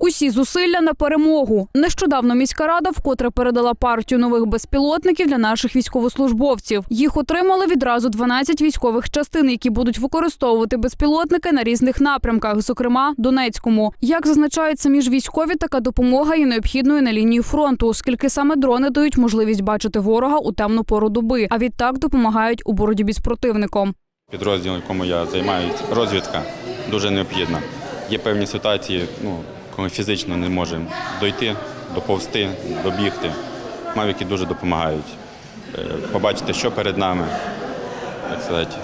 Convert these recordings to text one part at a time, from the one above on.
Усі зусилля на перемогу. Нещодавно міська рада вкотре передала партію нових безпілотників для наших військовослужбовців. Їх отримали відразу 12 військових частин, які будуть використовувати безпілотники на різних напрямках, зокрема Донецькому. Як зазначають самі ж військові, така допомога є необхідною на лінії фронту, оскільки саме дрони дають можливість бачити ворога у темну пору доби, а відтак допомагають у боротьбі з противником. Підрозділ, якому я займаюся, розвідка дуже необхідна. Є певні ситуації, ну, коли фізично не можемо дойти, доповзти, добігти. Мавіки дуже допомагають. Е, Побачити, що перед нами, так сказати,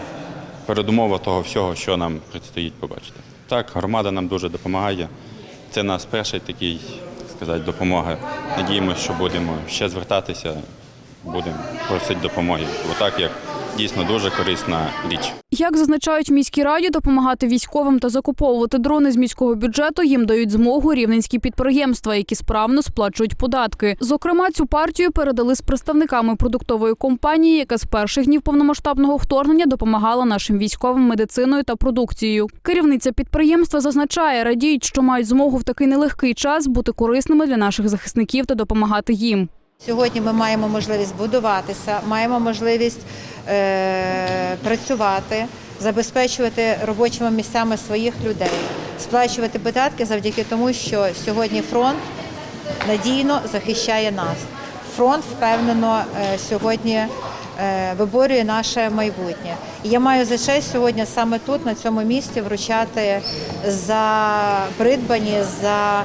передумова того всього, що нам предстоїть побачити. Так, громада нам дуже допомагає. Це нас перший такий, так сказати, допомога. Надіємося, що будемо ще звертатися, будемо просити допомоги. Бо так як дійсно дуже корисна річ. Як зазначають в міській раді, допомагати військовим та закуповувати дрони з міського бюджету їм дають змогу рівненські підприємства, які справно сплачують податки. Зокрема, цю партію передали з представниками продуктової компанії, яка з перших днів повномасштабного вторгнення допомагала нашим військовим медициною та продукцією. Керівниця підприємства зазначає, радіють, що мають змогу в такий нелегкий час бути корисними для наших захисників та допомагати їм. Сьогодні ми маємо можливість будуватися, маємо можливість працювати, забезпечувати робочими місцями своїх людей, сплачувати податки завдяки тому, що сьогодні фронт надійно захищає нас. Фронт впевнено е, сьогодні е, виборює наше майбутнє. І я маю за честь сьогодні саме тут, на цьому місці, вручати за придбані за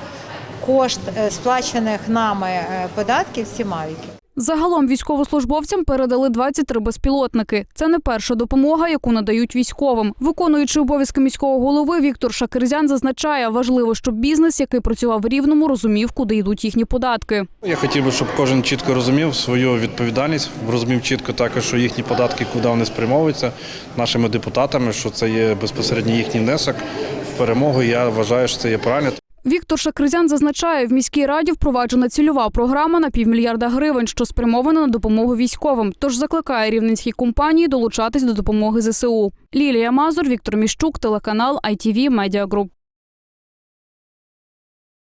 кошт е, сплачених нами е, податків ці мавіки. Загалом військовослужбовцям передали 23 безпілотники. Це не перша допомога, яку надають військовим. Виконуючи обов'язки міського голови, Віктор Шакирзян зазначає, важливо, щоб бізнес, який працював в рівному, розумів, куди йдуть їхні податки. Я хотів би, щоб кожен чітко розумів свою відповідальність, розумів чітко також, що їхні податки, куди вони спрямовуються нашими депутатами, що це є безпосередньо їхній внесок в перемогу. Я вважаю, що це є правильно. Віктор Шакризян зазначає, в міській раді впроваджена цільова програма на півмільярда гривень, що спрямована на допомогу військовим. Тож закликає рівненські компанії долучатись до допомоги ЗСУ. Лілія Мазур, Віктор Міщук, телеканал ITV Media Group.